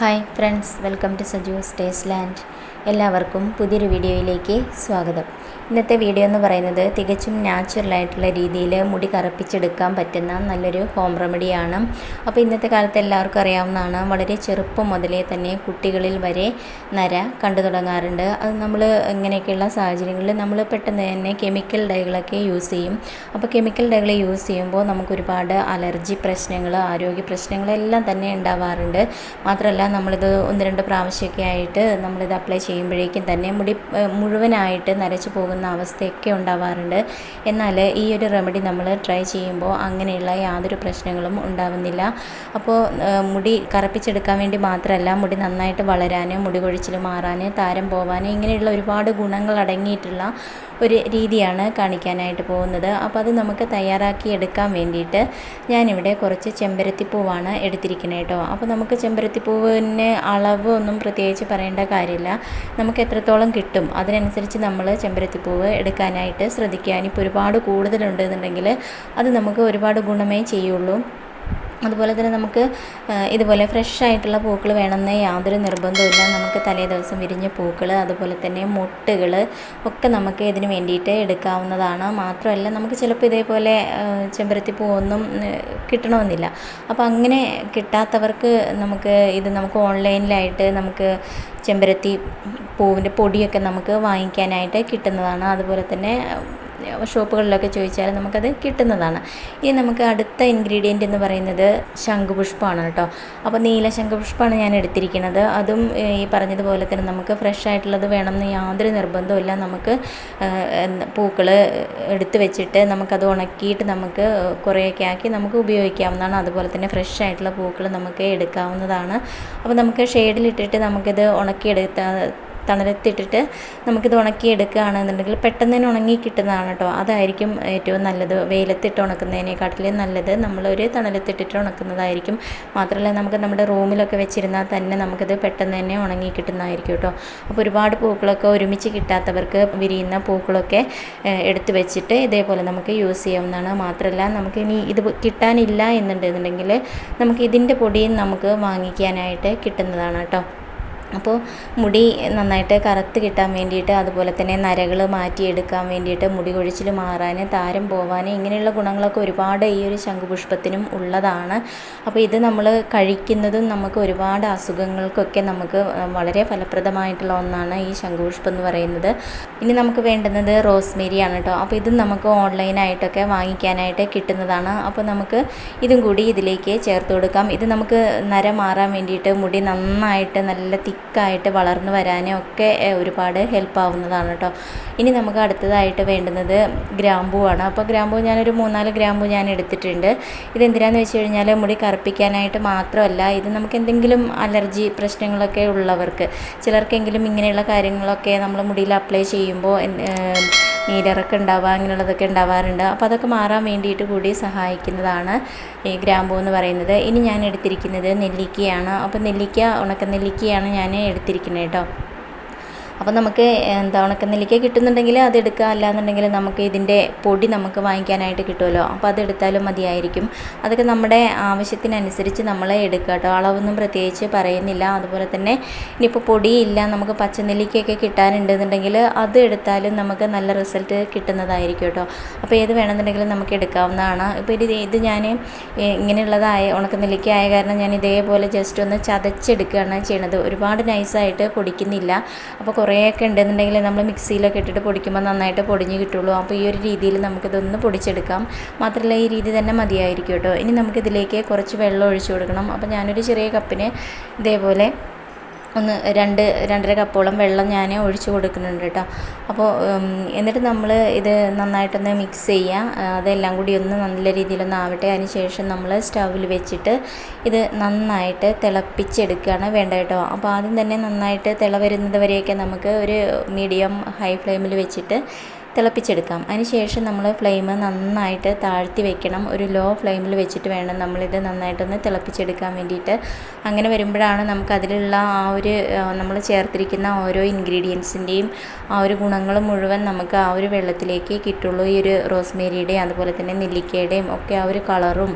Hi friends welcome to Saju stays land എല്ലാവർക്കും പുതിയൊരു വീഡിയോയിലേക്ക് സ്വാഗതം. ഇന്നത്തെ വീഡിയോ എന്ന് പറയുന്നത് തികച്ചും നാച്ചുറൽ ആയിട്ടുള്ള രീതിയിൽ മുടി കറുപ്പിച്ചെടുക്കാൻ പറ്റുന്ന നല്ലൊരു ഹോം റെമഡിയാണ് അപ്പോൾ ഇന്നത്തെ കാലത്ത് എല്ലാവർക്കും അറിയാവുന്നതാണ് വളരെ ചെറുപ്പം മുതലേ തന്നെ കുട്ടികളിൽ വരെ നര കണ്ടു തുടങ്ങാറുണ്ട്. അത് നമ്മൾ ഇങ്ങനെയൊക്കെയുള്ള സാഹചര്യങ്ങളിൽ നമ്മൾ പെട്ടെന്ന് തന്നെ കെമിക്കൽ ഡൈകളൊക്കെ യൂസ് ചെയ്യും. അപ്പോൾ കെമിക്കൽ ഡൈകൾ യൂസ് ചെയ്യുമ്പോൾ നമുക്ക് ഒരുപാട് അലർജി പ്രശ്നങ്ങൾ ആരോഗ്യ പ്രശ്നങ്ങളെല്ലാം തന്നെ ഉണ്ടാവാറുണ്ട്. മാത്രമല്ല നമ്മളിത് ഒന്ന് രണ്ട് പ്രാവശ്യമൊക്കെ ആയിട്ട് നമ്മളിത് അപ്ലൈ ചെയ്യുമ്പോഴേക്കും തന്നെ മുടി മുഴുവനായിട്ട് നരച്ചു പോകുന്ന അവസ്ഥയൊക്കെ ഉണ്ടാവാറുണ്ട്. എന്നാൽ ഈ ഒരു റെമഡി നമ്മൾ ട്രൈ ചെയ്യുമ്പോൾ അങ്ങനെയുള്ള യാതൊരു പ്രശ്നങ്ങളും ഉണ്ടാവുന്നില്ല. അപ്പോൾ മുടി കറപ്പിച്ചെടുക്കാൻ വേണ്ടി മാത്രമല്ല മുടി നന്നായിട്ട് വളരാൻ മുടി കൊഴിച്ചിൽ മാറാൻ താരം പോവാൻ ഇങ്ങനെയുള്ള ഒരുപാട് ഗുണങ്ങൾ അടങ്ങിയിട്ടുള്ള ഒരു രീതിയാണ് കാണിക്കാനായിട്ട് പോകുന്നത്. അപ്പോൾ അത് നമുക്ക് തയ്യാറാക്കി എടുക്കാൻ വേണ്ടിയിട്ട് ഞാനിവിടെ കുറച്ച് ചെമ്പരത്തിപ്പൂവാണ് എടുത്തിരിക്കുന്നത് കേട്ടോ. അപ്പോൾ നമുക്ക് ചെമ്പരത്തിപ്പൂവിന് അളവ് ഒന്നും പ്രത്യേകിച്ച് പറയേണ്ട കാര്യമില്ല. നമുക്ക് എത്രത്തോളം കിട്ടും അതിനനുസരിച്ച് നമ്മൾ ചെമ്പരത്തിപ്പൂവ് എടുക്കാനായിട്ട് ശ്രദ്ധിക്കുക. ഇനിയിപ്പോൾ ഒരുപാട് കൂടുതലുണ്ടെന്നുണ്ടെങ്കിൽ അത് നമുക്ക് ഒരുപാട് ഗുണമേ ചെയ്യുള്ളൂ. അതുപോലെ തന്നെ നമുക്ക് ഇതുപോലെ ഫ്രഷ് ആയിട്ടുള്ള പൂക്കൾ വേണമെന്ന് യാതൊരു നിർബന്ധവുമില്ല. നമുക്ക് തലേ ദിവസം വിരിഞ്ഞ പൂക്കൾ അതുപോലെ തന്നെ മുട്ടുകൾ ഒക്കെ നമുക്ക് ഇതിന് വേണ്ടിയിട്ട് എടുക്കാവുന്നതാണ്. മാത്രമല്ല നമുക്ക് ചിലപ്പോൾ ഇതേപോലെ ചെമ്പരത്തി പൂവൊന്നും കിട്ടണമെന്നില്ല. അപ്പോൾ അങ്ങനെ കിട്ടാത്തവർക്ക് നമുക്ക് ഇത് നമുക്ക് ഓൺലൈനിലായിട്ട് നമുക്ക് ചെമ്പരത്തി പൂവിന്റെ പൊടിയൊക്കെ നമുക്ക് വാങ്ങിക്കാനായിട്ട് കിട്ടുന്നതാണ്. അതുപോലെ തന്നെ ഷോപ്പുകളിലൊക്കെ ചോദിച്ചാൽ നമുക്കത് കിട്ടുന്നതാണ്. ഇനി നമുക്ക് അടുത്ത ഇൻഗ്രീഡിയന്റ് എന്ന് പറയുന്നത് ശംഖുപുഷ്പമാണ് കേട്ടോ. അപ്പോൾ നീല ശംഖുപുഷ്പമാണ് ഞാൻ എടുത്തിരിക്കുന്നത്. അതും ഈ പറഞ്ഞതുപോലെ തന്നെ നമുക്ക് ഫ്രഷ് ആയിട്ടുള്ളത് വേണമെന്ന് യാതൊരു നിർബന്ധമില്ല നമുക്ക് പൂക്കൾ എടുത്തു വെച്ചിട്ട് നമുക്കത് ഉണക്കിയിട്ട് നമുക്ക് കുറേയൊക്കെ ആക്കി നമുക്ക് ഉപയോഗിക്കാവുന്നതാണ്. അതുപോലെ തന്നെ ഫ്രഷ് ആയിട്ടുള്ള പൂക്കൾ നമുക്ക് എടുക്കാവുന്നതാണ്. അപ്പോൾ നമുക്ക് ഷെയ്ഡിലിട്ടിട്ട് നമുക്കിത് ഉണക്കിയെടുത്ത തണലത്തിട്ടിട്ട് നമുക്കിത് ഉണക്കിയെടുക്കുകയാണെന്നുണ്ടെങ്കിൽ പെട്ടെന്ന് തന്നെ ഉണങ്ങി കിട്ടുന്നതാണ് കേട്ടോ അതായിരിക്കും ഏറ്റവും നല്ലത്. വെയിലത്തിട്ട് ഉണക്കുന്നതിനെക്കാട്ടിലും നല്ലത് നമ്മളൊരു തണലത്തിട്ടിട്ട് ഉണക്കുന്നതായിരിക്കും. മാത്രമല്ല നമുക്ക് നമ്മുടെ റൂമിലൊക്കെ വെച്ചിരുന്നാൽ തന്നെ നമുക്കിത് പെട്ടെന്ന് തന്നെ ഉണങ്ങി കിട്ടുന്നതായിരിക്കും കേട്ടോ അപ്പോൾ ഒരുപാട് പൂക്കളൊക്കെ ഒരുമിച്ച് കിട്ടാത്തവർക്ക് വിരിയുന്ന പൂക്കളൊക്കെ എടുത്തു വെച്ചിട്ട് ഇതേപോലെ നമുക്ക് യൂസ് ചെയ്യാവുന്നതാണ്. മാത്രമല്ല നമുക്ക് ഇനി ഇത് കിട്ടാനില്ല എന്നുണ്ടെന്നുണ്ടെങ്കിൽ നമുക്ക് ഇതിന്റെ പൊടിയും നമുക്ക് വാങ്ങിക്കാനായിട്ട് കിട്ടുന്നതാണ് കേട്ടോ അപ്പോൾ മുടി നന്നായിട്ട് കറുത്ത് കിട്ടാൻ വേണ്ടിയിട്ട് അതുപോലെ തന്നെ നരകൾ മാറ്റിയെടുക്കാൻ വേണ്ടിയിട്ട് മുടി കൊഴിച്ചിൽ മാറാൻ താരം പോവാൻ ഇങ്ങനെയുള്ള ഗുണങ്ങളൊക്കെ ഒരുപാട് ഈ ഒരു ശംഖുപുഷ്പത്തിനും ഉള്ളതാണ്. അപ്പോൾ ഇത് നമ്മൾ കഴിക്കുന്നതും നമുക്ക് ഒരുപാട് അസുഖങ്ങൾക്കൊക്കെ നമുക്ക് വളരെ ഫലപ്രദമായിട്ടുള്ള ഒന്നാണ് ഈ ശംഖുപുഷ്പം എന്ന് പറയുന്നത്. ഇനി നമുക്ക് വേണ്ടുന്നത് റോസ്മേരിയാണ് കേട്ടോ. അപ്പോൾ ഇത് നമുക്ക് ഓൺലൈനായിട്ടൊക്കെ വാങ്ങിക്കാനായിട്ട് കിട്ടുന്നതാണ്. അപ്പോൾ നമുക്ക് ഇതും കൂടി ഇതിലേക്ക് ചേർത്ത് കൊടുക്കാം. ഇത് നമുക്ക് നര മാറാൻ വേണ്ടിയിട്ട് മുടി നന്നായിട്ട് നല്ല തിക്കായിട്ട് വളർന്നു വരാനും ഒക്കെ ഒരുപാട് ഹെൽപ്പ് ആവുന്നതാണ് കേട്ടോ ഇനി നമുക്ക് അടുത്തതായിട്ട് വേണ്ടുന്നത് ഗ്രാമ്പൂവാണ് അപ്പോൾ ഗ്രാമ്പൂ ഞാനൊരു മൂന്നാൽ ഗ്രാമ്പൂ ഞാൻ എടുത്തിട്ടുണ്ട്. ഇതെന്തിനാന്ന് വെച്ച് കഴിഞ്ഞാൽ മുടി കറുപ്പിക്കാനായിട്ട് മാത്രമല്ല ഇത് നമുക്ക് എന്തെങ്കിലും അലർജി പ്രശ്നങ്ങളൊക്കെ ഉള്ളവർക്ക് ചിലർക്കെങ്കിലും ഇങ്ങനെയുള്ള കാര്യങ്ങളൊക്കെ നമ്മൾ മുടിയിൽ അപ്ലൈ ചെയ്യുമ്പോൾ നീരിറക്കം ഉണ്ടാവുക അങ്ങനെയുള്ളതൊക്കെ ഉണ്ടാവാറുണ്ട്. അപ്പോൾ അതൊക്കെ മാറാൻ വേണ്ടിയിട്ട് കൂടി സഹായിക്കുന്നതാണ് ഈ ഗ്രാമ്പൂ എന്ന് പറയുന്നത്. ഇനി ഞാൻ എടുത്തിരിക്കുന്നത് നെല്ലിക്കയാണ്. അപ്പോൾ നെല്ലിക്ക ഉണക്ക നെല്ലിക്കയാണ് ഞാൻ എടുത്തിരിക്കുന്നത് കേട്ടോ. അപ്പോൾ നമുക്ക് എന്താ ഉണക്കനെല്ലിക്ക കിട്ടുന്നുണ്ടെങ്കിൽ അതെടുക്കുക അല്ലാന്നുണ്ടെങ്കിൽ നമുക്ക് ഇതിന്റെ പൊടി നമുക്ക് വാങ്ങിക്കാനായിട്ട് കിട്ടുമല്ലോ. അപ്പോൾ അതെടുത്താലും മതിയായിരിക്കും. അതൊക്കെ നമ്മുടെ ആവശ്യത്തിനനുസരിച്ച് നമ്മൾ എടുക്കുക കേട്ടോ. അളവൊന്നും പ്രത്യേകിച്ച് പറയുന്നില്ല. അതുപോലെ തന്നെ ഇനിയിപ്പോൾ പൊടിയില്ല നമുക്ക് പച്ചനെല്ലിക്കയൊക്കെ കിട്ടാനുണ്ടെന്നുണ്ടെങ്കിൽ അത് എടുത്താലും നമുക്ക് നല്ല റിസൾട്ട് കിട്ടുന്നതായിരിക്കും കേട്ടോ. അപ്പോൾ ഏത് വേണമെന്നുണ്ടെങ്കിലും നമുക്ക് എടുക്കാവുന്നതാണ്. ഇപ്പോൾ ഇത് ഇത് ഞാൻ ഇങ്ങനെയുള്ളതായ ഉണക്കനെല്ലിക്ക ആയ കാരണം ഞാൻ ഇതേപോലെ ജസ്റ്റ് ഒന്ന് ചതച്ചെടുക്കുകയാണ് ചെയ്യണത് ഒരുപാട് നൈസായിട്ട് പൊടിക്കുന്നില്ല. അപ്പോൾ കുറേയൊക്കെ ഉണ്ടെന്നുണ്ടെങ്കിൽ നമ്മൾ മിക്സിയിലൊക്കെ ഇട്ടിട്ട് പൊടിക്കുമ്പോൾ നന്നായിട്ട് പൊടിഞ്ഞ് കിട്ടുള്ളൂ. അപ്പോൾ ഈ ഒരു രീതിയിൽ നമുക്കിതൊന്ന് പൊടിച്ചെടുക്കാം. മാത്രമല്ല ഈ രീതി തന്നെ മതിയായിരിക്കും കേട്ടോ. ഇനി നമുക്കിതിലേക്ക് കുറച്ച് വെള്ളം ഒഴിച്ച് കൊടുക്കണം. അപ്പോൾ ഞാനൊരു ചെറിയ കപ്പിന് ഇതേപോലെ ഒന്ന് രണ്ട് രണ്ടര കപ്പോളം വെള്ളം ഞാൻ ഒഴിച്ച് കൊടുക്കുന്നുണ്ട് കേട്ടോ അപ്പോൾ എന്നിട്ട് നമ്മൾ ഇത് നന്നായിട്ടൊന്ന് മിക്സ് ചെയ്യുക അതെല്ലാം കൂടി ഒന്ന് നല്ല രീതിയിലൊന്ന് ആവട്ടെ. അതിന് ശേഷം നമ്മൾ സ്റ്റൗവിൽ വെച്ചിട്ട് ഇത് നന്നായിട്ട് തിളപ്പിച്ചെടുക്കുകയാണ് വേണ്ട കേട്ടോ അപ്പോൾ ആദ്യം തന്നെ നന്നായിട്ട് തിള വരുന്നത് വരെയൊക്കെ നമുക്ക് ഒരു മീഡിയം ഹൈ ഫ്ലെയിമിൽ വെച്ചിട്ട് തിളപ്പിച്ചെടുക്കാം. അതിനുശേഷം നമ്മൾ ഫ്ലെയിം നന്നായിട്ട് താഴ്ത്തി വെക്കണം. ഒരു ലോ ഫ്ലെയിമിൽ വെച്ചിട്ട് വേണം നമ്മളിത് നന്നായിട്ടൊന്ന് തിളപ്പിച്ചെടുക്കാൻ വേണ്ടിയിട്ട്. അങ്ങനെ വരുമ്പോഴാണ് നമുക്ക് അതിലുള്ള ആ ഒരു നമ്മൾ ചേർത്തിരിക്കുന്ന ഓരോ ഇൻഗ്രീഡിയൻസിന്റെയും ആ ഒരു ഗുണങ്ങൾ മുഴുവൻ നമുക്ക് ആ ഒരു വെള്ളത്തിലേക്ക് കിട്ടുള്ളൂ. ഈ ഒരു റോസ്മേരിയുടെയും അതുപോലെ തന്നെ നെല്ലിക്കയുടെയും ഒക്കെ ആ ഒരു കളറും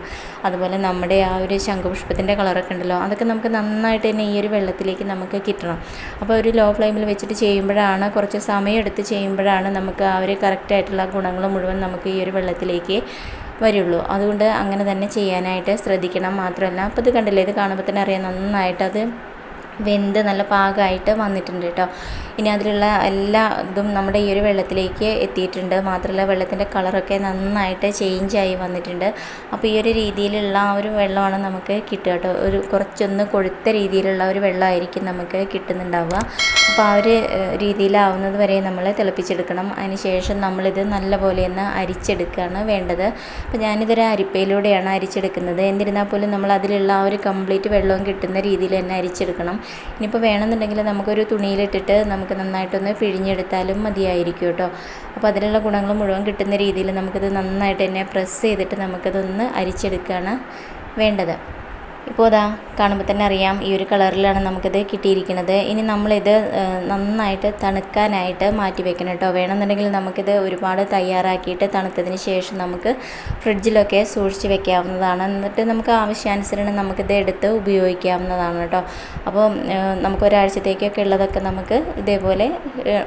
അതുപോലെ നമ്മുടെ ആ ഒരു ശംഖുപുഷ്പത്തിന്റെ കളറൊക്കെ ഉണ്ടല്ലോ. അതൊക്കെ നമുക്ക് നന്നായിട്ട് തന്നെ ഈ ഒരു വെള്ളത്തിലേക്ക് നമുക്ക് കിട്ടണം. അപ്പോൾ ഒരു ലോ ഫ്ലെയിമിൽ വെച്ചിട്ട് ചെയ്യുമ്പോഴാണ് കുറച്ച് സമയം എടുത്ത് ചെയ്യുമ്പോഴാണ് നമുക്ക് ആ ഒരു കറക്റ്റായിട്ടുള്ള ഗുണങ്ങൾ മുഴുവൻ നമുക്ക് ഈ ഒരു വെള്ളത്തിലേക്ക് വരുള്ളൂ. അതുകൊണ്ട് അങ്ങനെ തന്നെ ചെയ്യാനായിട്ട് ശ്രദ്ധിക്കണം മാത്രമല്ല. അപ്പോൾ ഇത് കണ്ടില്ലേ? ഇത് കാണുമ്പോൾ തന്നെ അറിയാം നന്നായിട്ടത് വെന്ത് നല്ല പാകമായിട്ട് വന്നിട്ടുണ്ട് കേട്ടോ ഇനി അതിലുള്ള എല്ലാ ഇതും നമ്മുടെ ഈ ഒരു വെള്ളത്തിലേക്ക് എത്തിയിട്ടുണ്ട്. മാത്രമല്ല വെള്ളത്തിന്റെ കളറൊക്കെ നന്നായിട്ട് ചേഞ്ചായി വന്നിട്ടുണ്ട്. അപ്പോൾ ഈ ഒരു രീതിയിലുള്ള ആ ഒരു വെള്ളമാണ് നമുക്ക് കിട്ടുക കേട്ടോ ഒരു കുറച്ചൊന്ന് കൊഴുത്ത രീതിയിലുള്ള ഒരു വെള്ളമായിരിക്കും നമുക്ക് കിട്ടുന്നുണ്ടാവുക. അപ്പോൾ ആ ഒരു രീതിയിലാവുന്നത് വരെ നമ്മൾ തിളപ്പിച്ചെടുക്കണം. അതിന് ശേഷം നമ്മളിത് നല്ലപോലെ ഒന്ന് അരിച്ചെടുക്കുകയാണ് വേണ്ടത്. അപ്പോൾ ഞാനിതൊരു അരിപ്പയിലൂടെയാണ് അരിച്ചെടുക്കുന്നത്. എന്നിരുന്നാൽ പോലും നമ്മൾ അതിലുള്ള ആ ഒരു കംപ്ലീറ്റ് വെള്ളവും കിട്ടുന്ന രീതിയിൽ തന്നെ അരിച്ചെടുക്കണം. ഇനിയിപ്പോൾ വേണമെന്നുണ്ടെങ്കിൽ നമുക്കൊരു തുണിയിലിട്ടിട്ട് നമുക്ക് നന്നായിട്ടൊന്ന് പിഴിഞ്ഞെടുത്താലും മതിയായിരിക്കും കേട്ടോ. അപ്പോൾ അതിലുള്ള ഗുണങ്ങൾ മുഴുവൻ കിട്ടുന്ന രീതിയിൽ നമുക്കിത് നന്നായിട്ട് തന്നെ പ്രസ് ചെയ്തിട്ട് നമുക്കതൊന്ന് അരിച്ചെടുക്കുകയാണ് വേണ്ടത്. ഇപ്പോൾ ഇതാ കാണുമ്പോൾ തന്നെ അറിയാം ഈ ഒരു കളറിലാണ് നമുക്കിത് കിട്ടിയിരിക്കുന്നത്. ഇനി നമ്മളിത് നന്നായിട്ട് തണുക്കാനായിട്ട് മാറ്റി വെക്കണം കേട്ടോ. വേണമെന്നുണ്ടെങ്കിൽ നമുക്കിത് ഒരുപാട് തയ്യാറാക്കിയിട്ട് തണുത്തതിന് ശേഷം നമുക്ക് ഫ്രിഡ്ജിലൊക്കെ സൂക്ഷിച്ച് വെക്കാവുന്നതാണ്. എന്നിട്ട് നമുക്ക് ആവശ്യാനുസരണം നമുക്കിത് എടുത്ത് ഉപയോഗിക്കാവുന്നതാണ് കേട്ടോ. അപ്പോൾ നമുക്ക് ഒരാഴ്ചത്തേക്കൊക്കെ ഉള്ളതൊക്കെ നമുക്ക് ഇതേപോലെ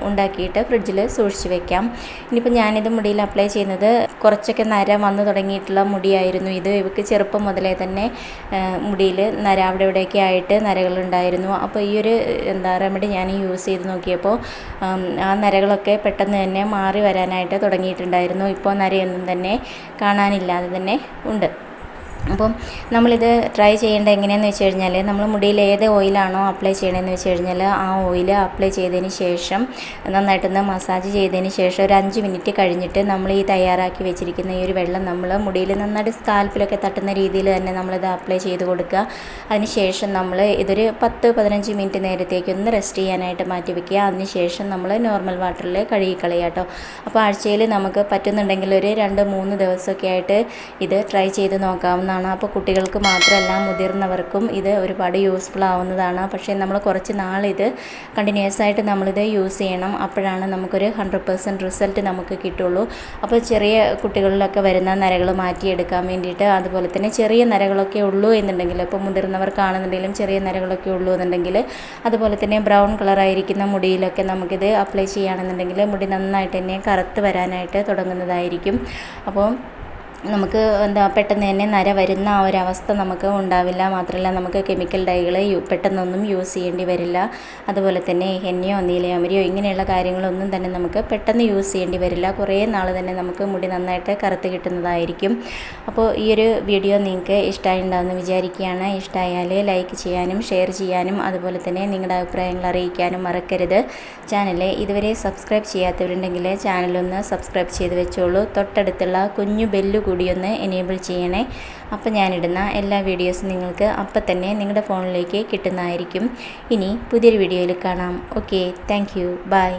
ഉണ്ടാക്കിയിട്ട് ഫ്രിഡ്ജിൽ സൂക്ഷിച്ച് വെക്കാം. ഇനിയിപ്പോൾ ഞാനിത് മുടിയിൽ അപ്ലൈ ചെയ്യുന്നത് കുറച്ചൊക്കെ നര വന്നു തുടങ്ങിയിട്ടുള്ള മുടിയായിരുന്നു ഇത്. ഇവർക്ക് ചെറുപ്പം മുതലേ തന്നെ മുടിയിൽ നര അവിടെ ഇവിടെയൊക്കെ ആയിട്ട് നരകളുണ്ടായിരുന്നു. അപ്പോൾ ഈ ഒരു എന്താ റെമഡി ഞാൻ യൂസ് ചെയ്ത് നോക്കിയപ്പോൾ ആ നരകളൊക്കെ പെട്ടെന്ന് തന്നെ മാറി വരാനായിട്ട് തുടങ്ങിയിട്ടുണ്ടായിരുന്നു. ഇപ്പോൾ നരയൊന്നും തന്നെ കാണാനില്ലാതെ തന്നെ ഉണ്ട്. അപ്പം നമ്മളിത് ട്രൈ ചെയ്യേണ്ടത് എങ്ങനെയാണെന്ന് വെച്ച് കഴിഞ്ഞാൽ നമ്മൾ മുടിയിൽ ഏത് ഓയിലാണോ അപ്ലൈ ചെയ്യണമെന്ന് വെച്ച് കഴിഞ്ഞാൽ ആ ഓയിൽ അപ്ലൈ ചെയ്തതിന് ശേഷം നന്നായിട്ടൊന്ന് മസാജ് ചെയ്തതിന് ശേഷം ഒരു അഞ്ച് മിനിറ്റ് കഴിഞ്ഞിട്ട് നമ്മൾ ഈ തയ്യാറാക്കി വെച്ചിരിക്കുന്ന ഈ ഒരു വെള്ളം നമ്മൾ മുടിയിൽ നന്നായിട്ട് സ്കാൽപ്പിലൊക്കെ തട്ടുന്ന രീതിയിൽ തന്നെ നമ്മളിത് അപ്ലൈ ചെയ്ത് കൊടുക്കുക. അതിന് ശേഷം നമ്മൾ ഇതൊരു പത്ത് പതിനഞ്ച് മിനിറ്റ് നേരത്തേക്ക് ഒന്ന് റെസ്റ്റ് ചെയ്യാനായിട്ട് മാറ്റി വെക്കുക. അതിന് ശേഷം നമ്മൾ നോർമൽ വാട്ടറിൽ കഴുകിക്കളയുക കേട്ടോ. അപ്പോൾ ആഴ്ചയിൽ നമുക്ക് പറ്റുന്നുണ്ടെങ്കിൽ ഒരു രണ്ട് മൂന്ന് ദിവസമൊക്കെ ആയിട്ട് ഇത് ട്രൈ ചെയ്ത് നോക്കാവുന്നതാണ്. ആണ്. അപ്പോൾ കുട്ടികൾക്ക് മാത്രമല്ല മുതിർന്നവർക്കും ഇത് ഒരുപാട് യൂസ്ഫുൾ ആവുന്നതാണ്. പക്ഷേ നമ്മൾ കുറച്ച് നാൾ ഇത് കണ്ടിന്യൂസ് ആയിട്ട് നമ്മളിത് യൂസ് ചെയ്യണം. അപ്പോഴാണ് നമുക്കൊരു ഹൺഡ്രഡ് പെർസെന്റ് റിസൾട്ട് നമുക്ക് കിട്ടുള്ളൂ. അപ്പോൾ ചെറിയ കുട്ടികളിലൊക്കെ വരുന്ന നരകൾ മാറ്റിയെടുക്കാൻ വേണ്ടിയിട്ട് അതുപോലെ തന്നെ ചെറിയ നരകളൊക്കെ ഉള്ളൂ എന്നുണ്ടെങ്കിൽ ഇപ്പോൾ മുതിർന്നവർക്കാണെന്നുണ്ടെങ്കിലും ചെറിയ നരകളൊക്കെ ഉള്ളൂ എന്നുണ്ടെങ്കിൽ അതുപോലെ തന്നെ ബ്രൗൺ കളറായിരിക്കുന്ന മുടിയിലൊക്കെ നമുക്കിത് അപ്ലൈ ചെയ്യുകയാണെന്നുണ്ടെങ്കിൽ മുടി നന്നായിട്ട് തന്നെ കറുത്ത് വരാനായിട്ട് തുടങ്ങുന്നതായിരിക്കും. അപ്പോൾ നമുക്ക് എന്താ പെട്ടെന്ന് തന്നെ നര വരുന്ന ആ ഒരവസ്ഥ നമുക്ക് ഉണ്ടാവില്ല. മാത്രമല്ല നമുക്ക് കെമിക്കൽ ഡൈകൾ പെട്ടെന്നൊന്നും യൂസ് ചെയ്യേണ്ടി വരില്ല. അതുപോലെ തന്നെ എണ്ണയോ നീലയാമരിയോ ഇങ്ങനെയുള്ള കാര്യങ്ങളൊന്നും തന്നെ നമുക്ക് പെട്ടെന്ന് യൂസ് ചെയ്യേണ്ടി വരില്ല. കുറേ നാൾ തന്നെ നമുക്ക് മുടി നന്നായിട്ട് കറുത്ത് കിട്ടുന്നതായിരിക്കും. അപ്പോൾ ഈ ഒരു വീഡിയോ നിങ്ങൾക്ക് ഇഷ്ടമായി ഉണ്ടാകുമെന്ന് വിചാരിക്കുകയാണ്. ഇഷ്ടമായാൽ ലൈക്ക് ചെയ്യാനും ഷെയർ ചെയ്യാനും അതുപോലെ തന്നെ നിങ്ങളുടെ അഭിപ്രായങ്ങൾ അറിയിക്കാനും മറക്കരുത്. ചാനൽ ഇതുവരെ സബ്സ്ക്രൈബ് ചെയ്യാത്തവരുണ്ടെങ്കിൽ ചാനലൊന്ന് സബ്സ്ക്രൈബ് ചെയ്ത് വെച്ചോളൂ. തൊട്ടടുത്തുള്ള കുഞ്ഞു ബെല്ല് കൂടി ഒന്ന് എനേബിൾ ചെയ്യണേ. അപ്പോൾ ഞാനിടുന്ന എല്ലാ വീഡിയോസും നിങ്ങൾക്ക് അപ്പം തന്നെ നിങ്ങളുടെ ഫോണിലേക്ക് കിട്ടുന്നതായിരിക്കും. ഇനി പുതിയൊരു വീഡിയോയിൽ കാണാം. Okay thank bye